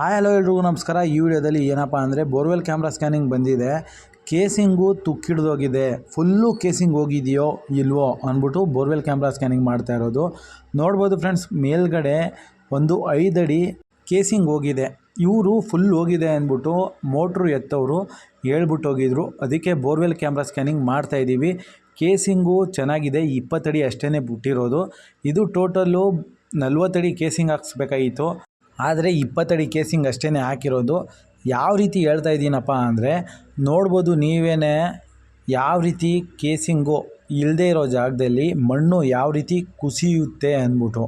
Hi, hello ಎಲ್ರಿಗೂ ನಮಸ್ಕಾರ. ಈ ವಿಡಿಯೋದಲ್ಲಿ ಏನಪ್ಪ ಅಂದರೆ ಬೋರ್ವೆಲ್ ಕ್ಯಾಮ್ರಾ ಸ್ಕ್ಯಾನಿಂಗ್ ಬಂದಿದೆ. ಕೇಸಿಂಗು ತುಕ್ಕಿಡ್ದೋಗಿದೆ. ಫುಲ್ಲು ಕೇಸಿಂಗ್ ಹೋಗಿದೆಯೋ ಇಲ್ವೋ ಅಂದ್ಬಿಟ್ಟು ಬೋರ್ವೆಲ್ ಕ್ಯಾಮ್ರಾ ಸ್ಕ್ಯಾನಿಂಗ್ ಮಾಡ್ತಾ ಇರೋದು. ನೋಡ್ಬೋದು ಫ್ರೆಂಡ್ಸ್, ಮೇಲ್ಗಡೆ ಒಂದು ಐದಡಿ ಕೇಸಿಂಗ್ ಹೋಗಿದೆ. ಇವರು ಫುಲ್ ಹೋಗಿದೆ ಅಂದ್ಬಿಟ್ಟು ಮೋಟ್ರು ಎತ್ತವರು ಹೇಳ್ಬಿಟ್ಟು ಹೋಗಿದ್ರು. ಅದಕ್ಕೆ ಬೋರ್ವೆಲ್ ಕ್ಯಾಮ್ರಾ ಸ್ಕ್ಯಾನಿಂಗ್ ಮಾಡ್ತಾ ಇದ್ದೀವಿ. ಕೇಸಿಂಗು ಚೆನ್ನಾಗಿದೆ. ಇಪ್ಪತ್ತಡಿ ಅಷ್ಟೇ ಬಿಟ್ಟಿರೋದು. ಇದು ಟೋಟಲ್ಲು ನಲ್ವತ್ತಡಿ ಕೇಸಿಂಗ್ ಹಾಕ್ಸ್ಬೇಕಾಗಿತ್ತು. ಆದರೆ ಇಪ್ಪತ್ತಡಿ ಕೇಸಿಂಗ್ ಅಷ್ಟೇ ಹಾಕಿರೋದು. ಯಾವ ರೀತಿ ಹೇಳ್ತಾ ಇದ್ದೀನಪ್ಪ ಅಂದರೆ, ನೋಡ್ಬೋದು ನೀವೇ ಯಾವ ರೀತಿ ಕೇಸಿಂಗು ಇಲ್ಲದೇ ಇರೋ ಜಾಗದಲ್ಲಿ ಮಣ್ಣು ಯಾವ ರೀತಿ ಕುಸಿಯುತ್ತೆ ಅಂದ್ಬಿಟ್ಟು.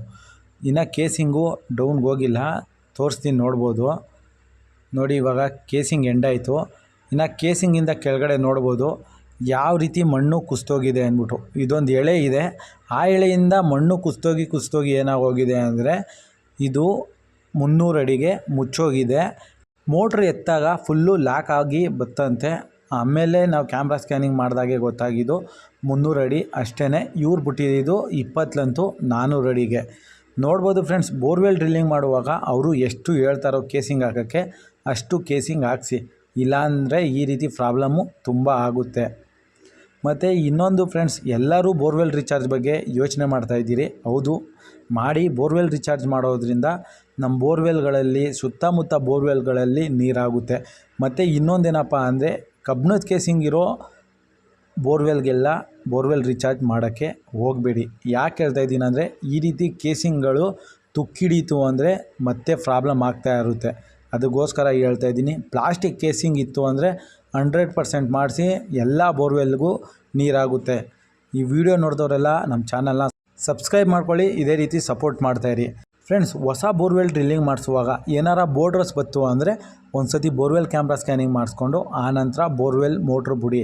ಇನ್ನು ಕೇಸಿಂಗು ಡೌನ್ಗೆ ಹೋಗಿಲ್ಲ, ತೋರಿಸ್ತೀನಿ ನೋಡ್ಬೋದು. ನೋಡಿ ಇವಾಗ ಕೇಸಿಂಗ್ ಎಂಡಾಯಿತು ಇನ್ನು ಕೇಸಿಂಗಿಂದ ಕೆಳಗಡೆ ನೋಡ್ಬೋದು, ಯಾವ ರೀತಿ ಮಣ್ಣು ಕುಸ್ತೋಗಿದೆ ಅಂದ್ಬಿಟ್ಟು. ಇದೊಂದು ಎಳೆ ಇದೆ. ಆ ಎಳೆಯಿಂದ ಮಣ್ಣು ಕುಸ್ತೋಗಿ ಕುಸ್ತೋಗಿ ಏನಾಗೋಗಿದೆ ಅಂದರೆ, ಇದು ಮುನ್ನೂರು ಅಡಿಗೆ ಮುಚ್ಚೋಗಿದೆ. ಮೋಟ್ರ್ ಎತ್ತಾಗ ಫುಲ್ಲು ಲಾಕ್ ಆಗಿ ಬತ್ತಂತೆ. ಆಮೇಲೆ ನಾವು ಕ್ಯಾಮ್ರಾ ಸ್ಕ್ಯಾನಿಂಗ್ ಮಾಡಿದಾಗೆ ಗೊತ್ತಾಗಿದ್ದು ಮುನ್ನೂರು ಅಡಿ ಅಷ್ಟೇ ಇವ್ರು ಬಿಟ್ಟಿದ್ದು ಇಪ್ಪತ್ತಲಂತೂ ನಾನ್ನೂರು ಅಡಿಗೆ. ನೋಡ್ಬೋದು ಫ್ರೆಂಡ್ಸ್ ಬೋರ್ವೆಲ್ ಡ್ರಿಲ್ಲಿಂಗ್ ಮಾಡುವಾಗ ಅವರು ಎಷ್ಟು ಹೇಳ್ತಾರೋ ಕೇಸಿಂಗ್ ಹಾಕೋಕ್ಕೆ ಅಷ್ಟು ಕೇಸಿಂಗ್ ಹಾಕ್ಸಿ. ಇಲ್ಲಾಂದರೆ ಈ ರೀತಿ ಪ್ರಾಬ್ಲಮ್ಮು ತುಂಬ ಆಗುತ್ತೆ. ಮತ್ತು ಇನ್ನೊಂದು ಫ್ರೆಂಡ್ಸ್ ಎಲ್ಲರೂ ಬೋರ್ವೆಲ್ ರಿಚಾರ್ಜ್ ಬಗ್ಗೆ ಯೋಚನೆ ಮಾಡ್ತಾಯಿದ್ದೀರಿ ಹೌದು, ಮಾಡಿ ಬೋರ್ವೆಲ್ ರಿಚಾರ್ಜ್ ಮಾಡೋದ್ರಿಂದ ನಮ್ಮ ಬೋರ್ವೆಲ್ಗಳಲ್ಲಿ, ಸುತ್ತಮುತ್ತ ಬೋರ್ವೆಲ್ಗಳಲ್ಲಿ ನೀರಾಗುತ್ತೆ. ಮತ್ತು ಇನ್ನೊಂದೇನಪ್ಪ ಅಂದರೆ, ಕಬ್ಬಿಣದ ಕೇಸಿಂಗ್ ಇರೋ ಬೋರ್ವೆಲ್ಗೆಲ್ಲ ಬೋರ್ವೆಲ್ ರಿಚಾರ್ಜ್ ಮಾಡೋಕ್ಕೆ ಹೋಗಬೇಡಿ. ಯಾಕೆ ಹೇಳ್ತಾ ಇದ್ದೀನಿ ಅಂದರೆ, ಈ ರೀತಿ ಕೇಸಿಂಗ್ಗಳು ತುಕ್ಕಿಡೀತು ಅಂದರೆ ಮತ್ತೆ ಪ್ರಾಬ್ಲಮ್ ಆಗ್ತಾ ಇರುತ್ತೆ. ಅದಕ್ಕೋಸ್ಕರ ಹೇಳ್ತಾ ಇದ್ದೀನಿ ಪ್ಲಾಸ್ಟಿಕ್ ಕೇಸಿಂಗ್ ಇತ್ತು ಅಂದರೆ ಹಂಡ್ರೆಡ್ ಪರ್ಸೆಂಟ್ ಮಾಡಿಸಿ ಎಲ್ಲ ಬೋರ್ವೆಲ್ಗೂ ನೀರಾಗುತ್ತೆ. ಈ ವಿಡಿಯೋ ನೋಡಿದವರೆಲ್ಲ ನಮ್ಮ ಚಾನಲ್ನ ಸಬ್ಸ್ಕ್ರೈಬ್ ಮಾಡ್ಕೊಳ್ಳಿ, ಇದೇ ರೀತಿ ಸಪೋರ್ಟ್ ಮಾಡ್ತಾಯಿರಿ ಫ್ರೆಂಡ್ಸ್, ಹೊಸ ಬೋರ್ವೆಲ್ ಡ್ರಿಲ್ಲಿಂಗ್ ಮಾಡಿಸುವಾಗ ಏನಾರ ಬೋರ್ಡ್ರಸ್ ಬತ್ತು ಅಂದರೆ ಒಂದು ಸತಿ ಬೋರ್ವೆಲ್ ಕ್ಯಾಮ್ರಾ ಸ್ಕ್ಯಾನಿಂಗ್ ಮಾಡಿಸ್ಕೊಂಡು ಆನಂತರ ಬೋರ್ವೆಲ್ ಮೋಟ್ರ್ ಬಿಡಿ.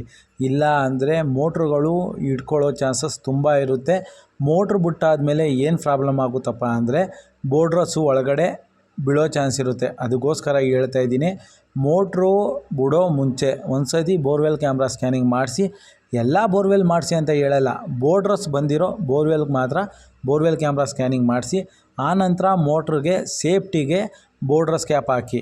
ಇಲ್ಲ ಅಂದರೆ ಮೋಟ್ರುಗಳು ಇಟ್ಕೊಳ್ಳೋ ಚಾನ್ಸಸ್ ತುಂಬ ಇರುತ್ತೆ. ಮೋಟ್ರ್ ಬಿಟ್ಟಾದಮೇಲೆ ಏನು ಪ್ರಾಬ್ಲಮ್ ಆಗುತ್ತಪ್ಪ ಅಂದರೆ ಬೋರ್ಡ್ರಸ್ಸು ಒಳಗಡೆ ಬೀಳೋ ಚಾನ್ಸ್ ಇರುತ್ತೆ. ಅದಕ್ಕೋಸ್ಕರ ಹೇಳ್ತಾ ಇದ್ದೀನಿ, ಮೋಟ್ರು ಬಿಡೋ ಮುಂಚೆ ಒಂದು ಸತಿ ಬೋರ್ವೆಲ್ ಕ್ಯಾಮ್ರಾ ಸ್ಕ್ಯಾನಿಂಗ್ ಮಾಡಿಸಿ, ಎಲ್ಲ ಬೋರ್ವೆಲ್ ಮಾಡಿಸಿ ಅಂತ ಹೇಳಲ್ಲ, ಬೋರ್ಡ್ರಸ್ ಬಂದಿರೋ ಬೋರ್ವೆಲ್ಗೆ ಮಾತ್ರ ಬೋರ್ವೆಲ್ ಕ್ಯಾಮ್ರಾ ಸ್ಕ್ಯಾನಿಂಗ್ ಮಾಡಿಸಿ ಆನಂತರ ಮೋಟ್ರಿಗೆ ಸೇಫ್ಟಿಗೆ ಬೋರ್ಡ್ರಸ್ ಕ್ಯಾಪ್ ಹಾಕಿ.